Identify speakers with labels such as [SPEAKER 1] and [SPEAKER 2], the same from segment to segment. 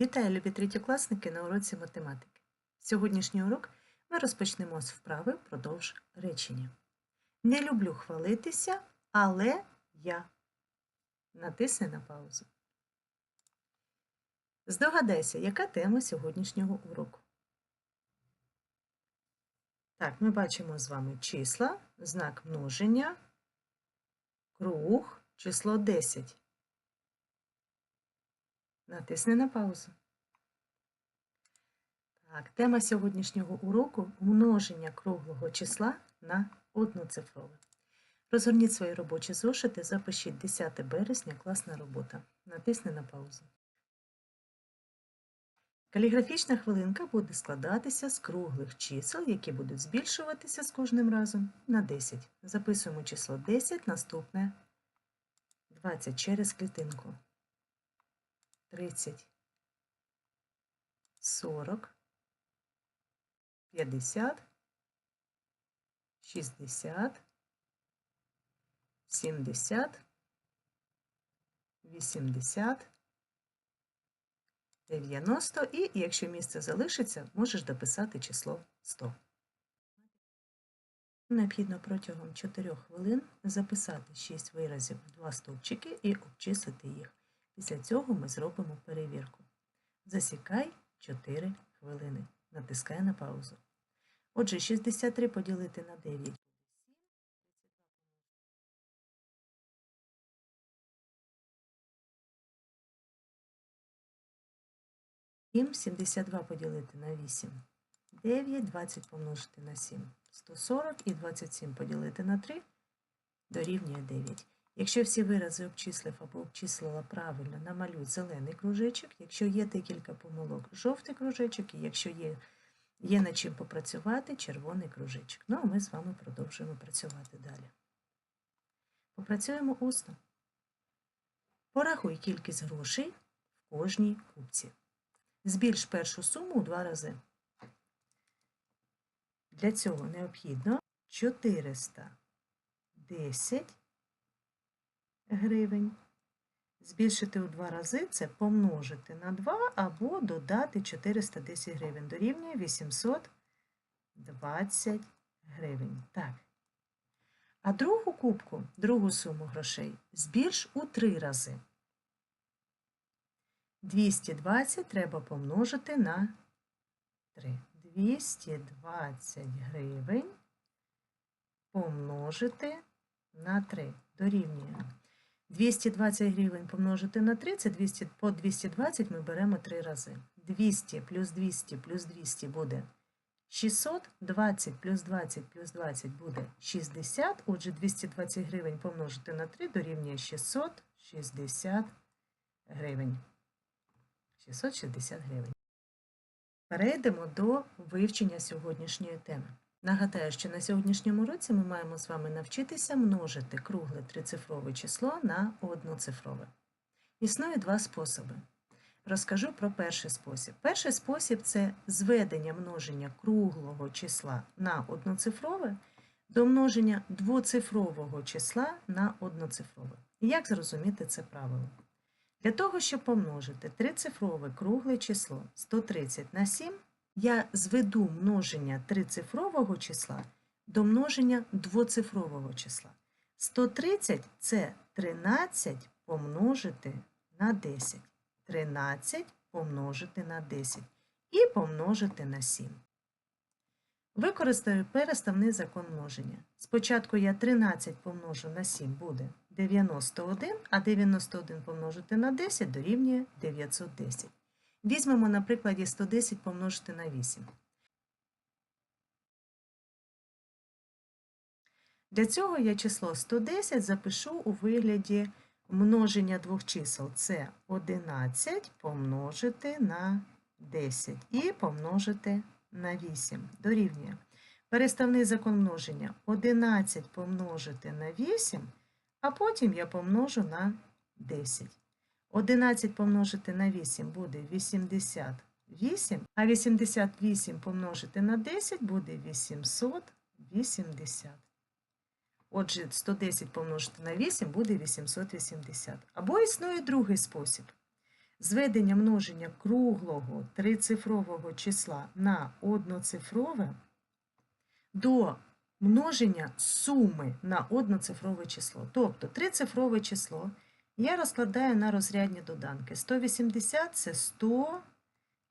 [SPEAKER 1] Вітаю, любі третьокласники на уроці математики. Сьогоднішній урок ми розпочнемо з вправи продовж речення. Не люблю хвалитися, але я. Натисни на паузу. Здогадайся, яка тема сьогоднішнього уроку. Так, ми бачимо з вами числа, знак множення, круг, число 10. Натисни на паузу. Так, тема сьогоднішнього уроку множення круглого числа на одноцифрове. Розгорніть свої робочі зошити, запишіть 10 березня, класна робота. Натисни на паузу. Каліграфічна хвилинка буде складатися з круглих чисел, які будуть збільшуватися з кожним разом на 10. Записуємо число 10, наступне 20 через клітинку. 30, 40, 50, 60, 70, 80, 90 і, якщо місце залишиться, можеш дописати число 100. Необхідно протягом 4 хвилин записати 6 виразів в 2 стовпчики і обчислити їх. Після цього ми зробимо перевірку. Засікай 4 хвилини. Натискай на паузу. Отже, 63 поділити на 9. 7, 72 поділити на 8. 9, 20 помножити на 7. 140 і 27 поділити на 3 дорівнює 9. Якщо всі вирази обчислив або обчислила правильно, намалюй зелений кружечок. Якщо є декілька помилок, жовтий кружечок, і якщо є, є над чим попрацювати, червоний кружечок. Ну, а ми з вами продовжуємо працювати далі. Попрацюємо усно. Порахуй кількість грошей в кожній купці. Збільш першу суму у два рази. Для цього необхідно 410 гривень. Збільшити у два рази це помножити на 2 або додати 410 гривень. Дорівнює 820 гривень. Так. А другу кубку, другу суму грошей збільш у три рази. 220 треба помножити на 3. 220 гривень помножити на 3. Дорівнює. 220 гривень помножити на 3, це 200, по 220 ми беремо 3 рази. 200 плюс 200 плюс 200 буде 600, 20 плюс 20 плюс 20 буде 60, отже 220 гривень помножити на 3 дорівнює 660 гривень. 660 гривень. Перейдемо до вивчення сьогоднішньої теми. Нагадаю, що на сьогоднішньому році ми маємо з вами навчитися множити кругле трицифрове число на одноцифрове. Існує два способи. Розкажу про перший спосіб. Перший спосіб це зведення множення круглого числа на одноцифрове до множення двоцифрового числа на одноцифрове. Як зрозуміти це правило? Для того, щоб помножити трицифрове кругле число 130 на 7, я зведу множення трицифрового числа до множення двоцифрового числа. 130 це 13 помножити на 10. 13 помножити на 10 і помножити на 7. Використаю переставний закон множення. Спочатку я 13 помножу на 7 буде 91, а 91 помножити на 10 дорівнює 910. Візьмемо, на прикладі 110 помножити на 8. Для цього я число 110 запишу у вигляді множення двох чисел. Це 11 помножити на 10 і помножити на 8. Дорівнює. Переставний закон множення 11 помножити на 8, а потім я помножу на 10. 11 помножити на 8 буде 88, а 88 помножити на 10 буде 880. Отже, 110 помножити на 8 буде 880. Або існує другий спосіб. Зведення множення круглого трицифрового числа на одноцифрове до множення суми на одноцифрове число. Тобто трицифрове число я розкладаю на розрядні доданки. 180 це 100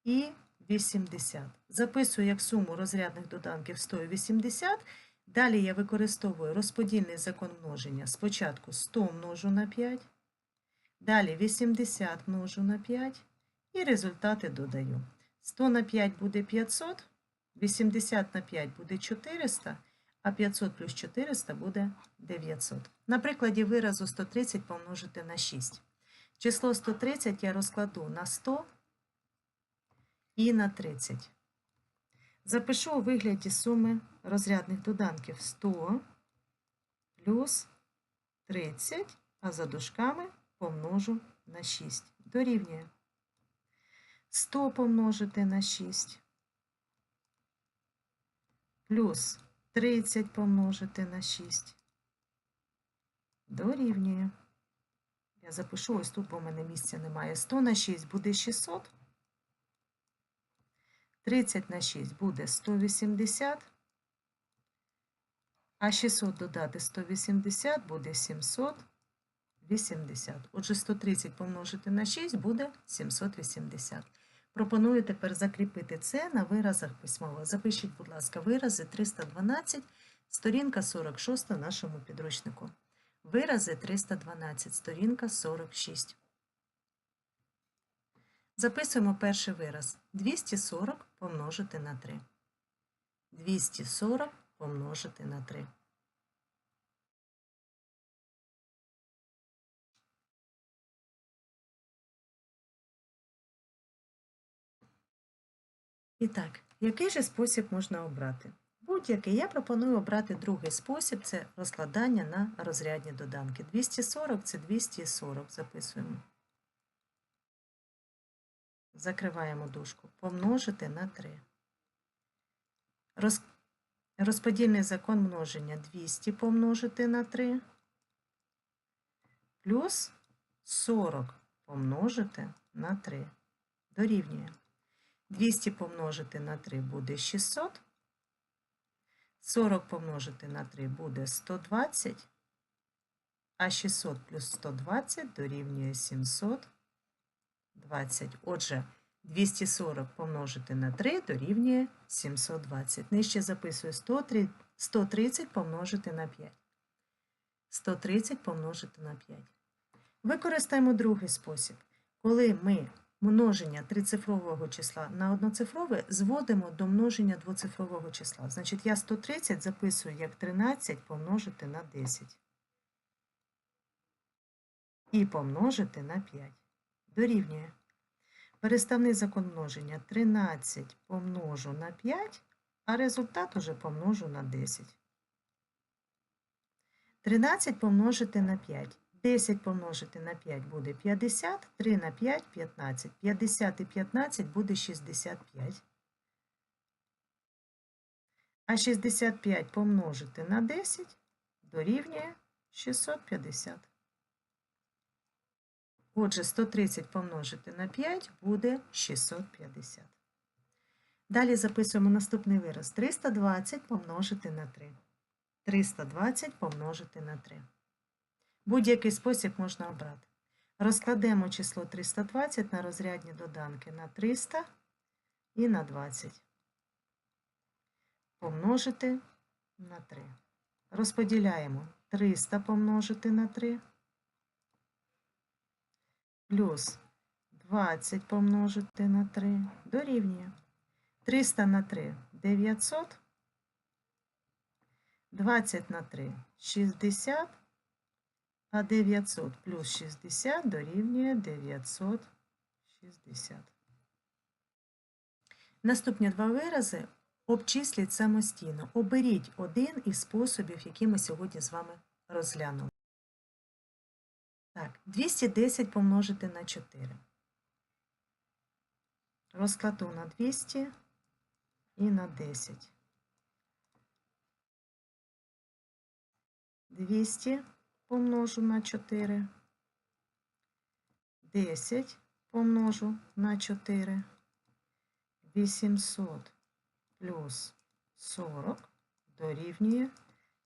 [SPEAKER 1] і 80. Записую як суму розрядних доданків 100 і 80. Далі я використовую розподільний закон множення. Спочатку 100 множу на 5, далі 80 множу на 5 і результати додаю. 100 на 5 буде 500, 80 на 5 буде 400, а 500 плюс 400 буде 900. На прикладі виразу 130 помножити на 6. Число 130 я розкладу на 100 і на 30. Запишу у вигляді суми розрядних доданків 100 плюс 30, а за дужками помножу на 6. Дорівнює 100 помножити на 6 плюс 30 помножити на 6 дорівнює. Я запишу ось тут, в мене місця немає. 100 на 6 буде 600. 30 на 6 буде 180. А 600 додати 180 буде 780. Отже, 130 помножити на 6 буде 780. Пропоную тепер закріпити це на виразах письмово. Запишіть, будь ласка, вирази 312, сторінка 46 в нашому підручнику. Вирази 312, сторінка 46. Записуємо перший вираз. 240 помножити на 3. 240 помножити на 3. І так, який же спосіб можна обрати? Будь-який. Я пропоную обрати другий спосіб це розкладання на розрядні доданки. 240 це 240. Записуємо. Закриваємо дужку. Помножити на 3. Роз... Розподільний закон множення 200 помножити на 3. Плюс 40 помножити на 3. Дорівнює. 200 помножити на 3 буде 600. 40 помножити на 3 буде 120. А 600 плюс 120 дорівнює 720. Отже, 240 помножити на 3 дорівнює 720. Нижче записую 130 помножити на 5. 130 помножити на 5. Використаємо другий спосіб. Коли ми множення трицифрового числа на одноцифрове зводимо до множення двоцифрового числа. Значить, я 130 записую як 13 помножити на 10. І помножити на 5. Дорівнює. Переставний закон множення 13 помножу на 5, а результат уже помножу на 10. 13 помножити на 5. 10 помножити на 5 буде 50, 3 на 5 – 15. 50 і 15 буде 65. А 65 помножити на 10 дорівнює 650. Отже, 130 помножити на 5 буде 650. Далі записуємо наступний вираз. 320 помножити на 3. 320 помножити на 3. Будь-який спосіб можна обрати. Розкладемо число 320 на розрядні доданки на 300 і на 20. Помножити на 3. Розподіляємо 300 помножити на 3. Плюс 20 помножити на 3 дорівнює. 300 на 3 900. 20 на 3 60. А 900 плюс 60 дорівнює 960. Наступні два вирази обчисліть самостійно. Оберіть один із способів, які ми сьогодні з вами розглянули. Так, 210 помножити на 4. Розкладу на 200 і на 10. 200 помножу на 4. 10 помножу на 4. 800 плюс 40 дорівнює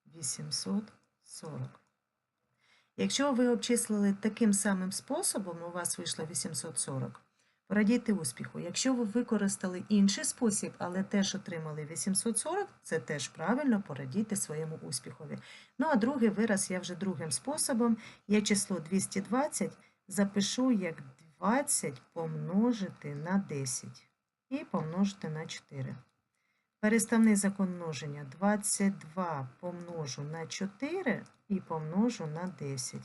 [SPEAKER 1] 840. Якщо ви обчислили таким самим способом, у вас вийшло 840, порадійте успіху. Якщо ви використали інший спосіб, але теж отримали 840, це теж правильно, порадійте своєму успіхові. Ну, а другий вираз я вже другим способом. Я число 220 запишу як 20 помножити на 10 і помножити на 4. Переставний закон множення 22 помножу на 4 і помножу на 10.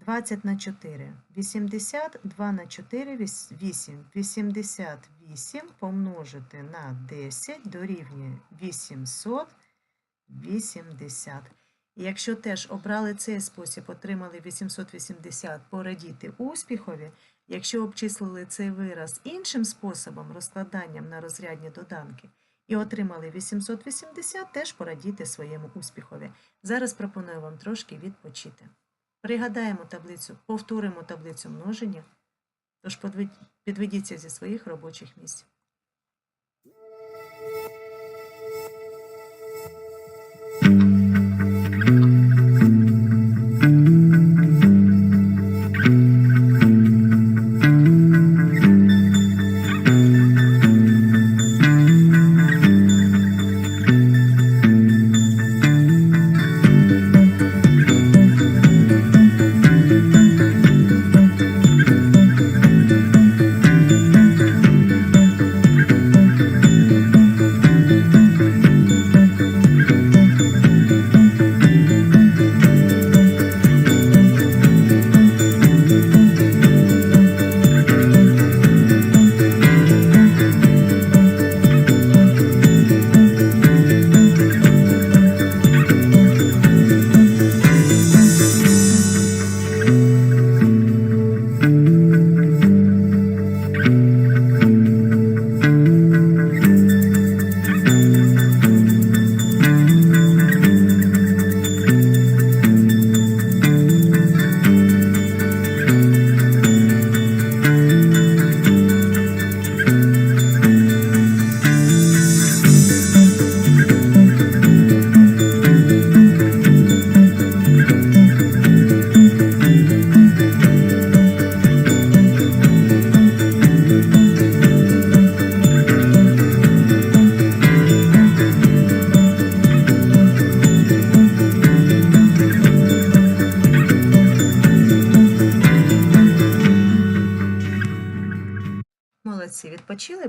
[SPEAKER 1] 20 на 4 80, 2 на 4 8. 88 помножити на 10 дорівнює 880. І якщо теж обрали цей спосіб, отримали 880, порадіти успіхові. Якщо обчислили цей вираз іншим способом, розкладанням на розрядні доданки, і отримали 880, теж порадіти своєму успіхові. Зараз пропоную вам трошки відпочити. Пригадаємо таблицю, повторимо таблицю множення, тож підведіться зі своїх робочих місць.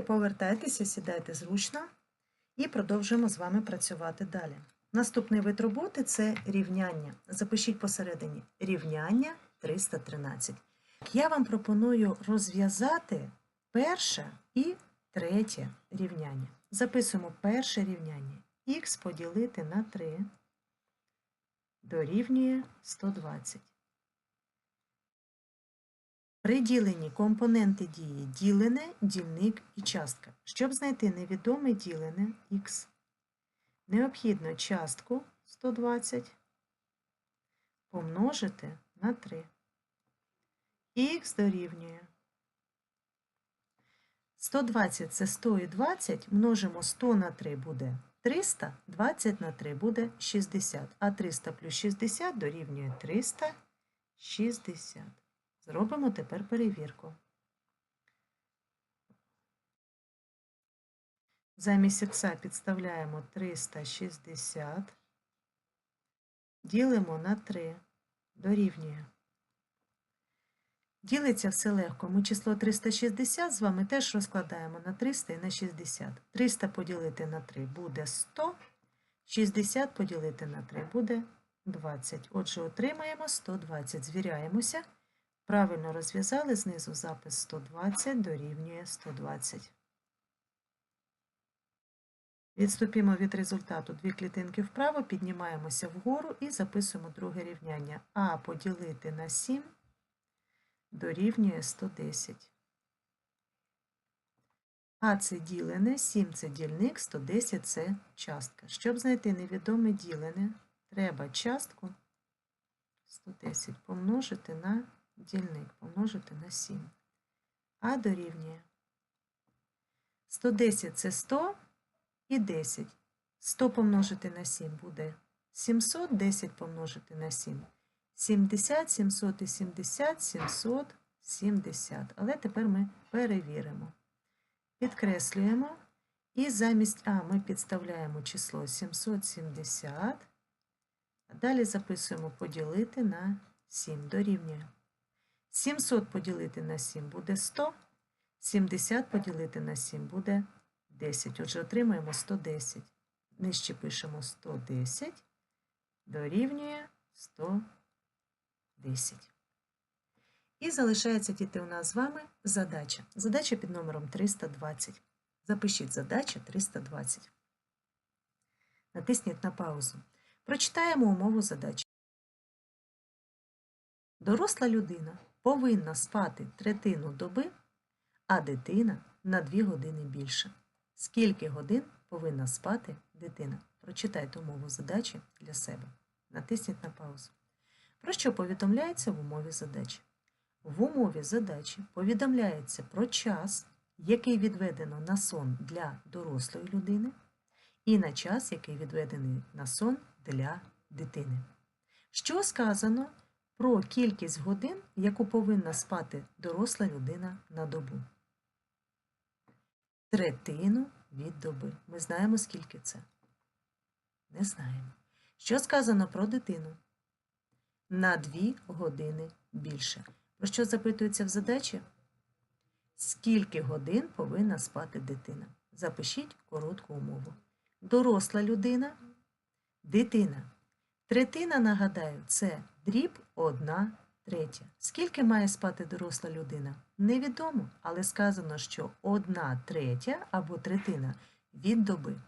[SPEAKER 1] Повертайтеся, сідайте зручно і продовжуємо з вами працювати далі. Наступний вид роботи це рівняння. Запишіть посередині рівняння 313. Я вам пропоную розв'язати перше і третє рівняння. Записуємо перше рівняння. Х поділити на 3 дорівнює 120. При діленні компоненти дії ділене, дільник і частка. Щоб знайти невідоме ділене х, необхідно частку 120 помножити на 3. Х дорівнює 120 це 100 і 20, множимо 100 на 3 буде 300, 20 на 3 буде 60, а 300 плюс 60 дорівнює 360. Зробимо тепер перевірку. Замість х підставляємо 360, ділимо на 3, дорівнює. Ділиться все легко. Ми число 360 з вами теж розкладаємо на 300 і на 60. 300 поділити на 3 буде 100, 60 поділити на 3 буде 20. Отже, отримаємо 120. Звіряємося. Правильно розв'язали знизу запис 120 дорівнює 120. Відступімо від результату дві клітинки вправо, піднімаємося вгору і записуємо друге рівняння. А поділити на 7 дорівнює 110. А це ділене, 7 це дільник, 110 це частка. Щоб знайти невідоме ділене, треба частку 110 помножити на дільник, помножити на 7. А дорівнює. 110 це 100 і 10. 100 помножити на 7 буде 700, 10 помножити на 7. 70, 770, 770. Але тепер ми перевіримо. Підкреслюємо. І замість А ми підставляємо число 770. А далі записуємо поділити на 7 дорівнює. 700 поділити на 7 буде 100. 70 поділити на 7 буде 10. Отже, отримаємо 110. Нижче пишемо 110. Дорівнює 110. І залишається діти у нас з вами задача. Задача під номером 320. Запишіть задача 320. Натисніть на паузу. Прочитаємо умову задачі. Доросла людина повинна спати третину доби, а дитина на 2 години більше. Скільки годин повинна спати дитина? Прочитайте умову задачі для себе. Натисніть на паузу. Про що повідомляється в умові задачі? В умові задачі повідомляється про час, який відведено на сон для дорослої людини, і на час, який відведений на сон для дитини. Що сказано про кількість годин, яку повинна спати доросла людина на добу? Третину від доби. Ми знаємо, скільки це? Не знаємо. Що сказано про дитину? На 2 години більше. Про що запитується в задачі? Скільки годин повинна спати дитина? Запишіть коротку умову. Доросла людина, дитина. Третина, нагадаю, це дріб одна третя. Скільки має спати доросла людина? Невідомо, але сказано, що одна третя або третина від доби.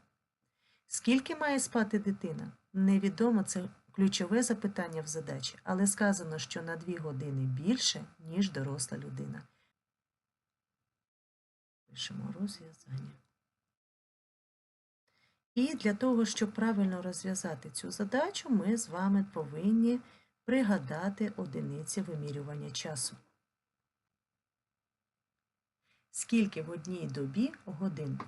[SPEAKER 1] Скільки має спати дитина? Невідомо, це ключове запитання в задачі, але сказано, що на 2 години більше, ніж доросла людина. Пишемо розв'язання. І для того, щоб правильно розв'язати цю задачу, ми з вами повинні пригадати одиниці вимірювання часу. Скільки в одній добі годин?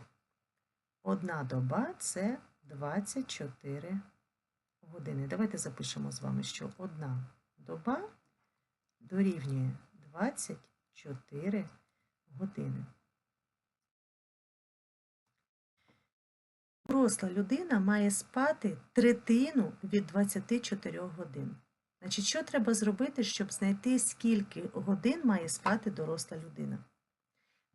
[SPEAKER 1] Одна доба це 24 години. Давайте запишемо з вами, що одна доба дорівнює 24 години. Доросла людина має спати третину від 24 годин. Значить, що треба зробити, щоб знайти, скільки годин має спати доросла людина?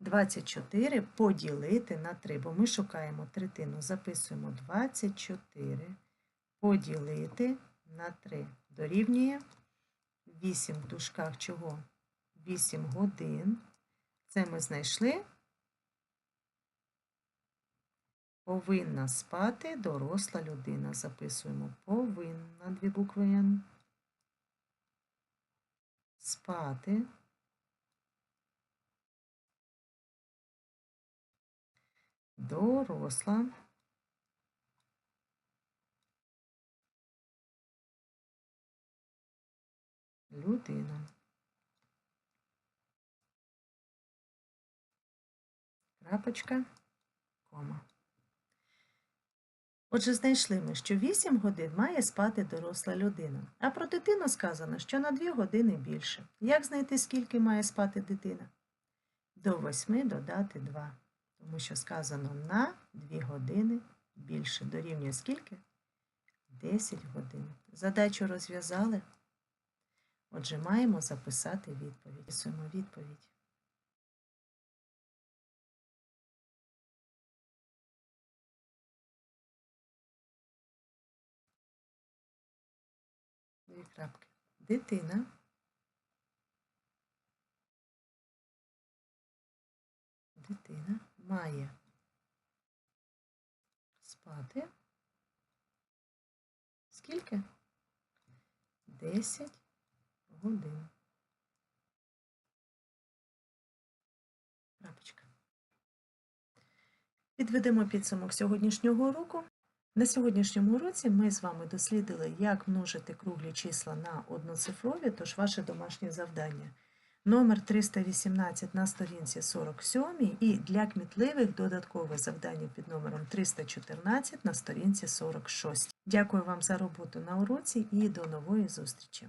[SPEAKER 1] 24 поділити на 3, бо ми шукаємо третину. Записуємо 24 поділити на 3. Дорівнює 8 в дужках чого? 8 годин. Це ми знайшли. Повинна спати доросла людина. Записуємо повинна дві букви Н. Спати. Доросла. Людина. Крапочка, кома. Отже, знайшли ми, що 8 годин має спати доросла людина. А про дитину сказано, що на 2 години більше. Як знайти, скільки має спати дитина? До 8 додати 2. Тому що сказано на 2 години більше. Дорівнює скільки? 10 годин. Задачу розв'язали. Отже, маємо записати відповідь. Писуємо відповідь. Дві крапки. Дитина. Дитина має спати. Скільки? 10 годин. Крапочка. Підведемо підсумок сьогоднішнього уроку. На сьогоднішньому уроці ми з вами дослідили, як множити круглі числа на одноцифрові, тож ваше домашнє завдання номер 318 на сторінці 47 і для кмітливих додаткове завдання під номером 314 на сторінці 46. Дякую вам за роботу на уроці і до нової зустрічі!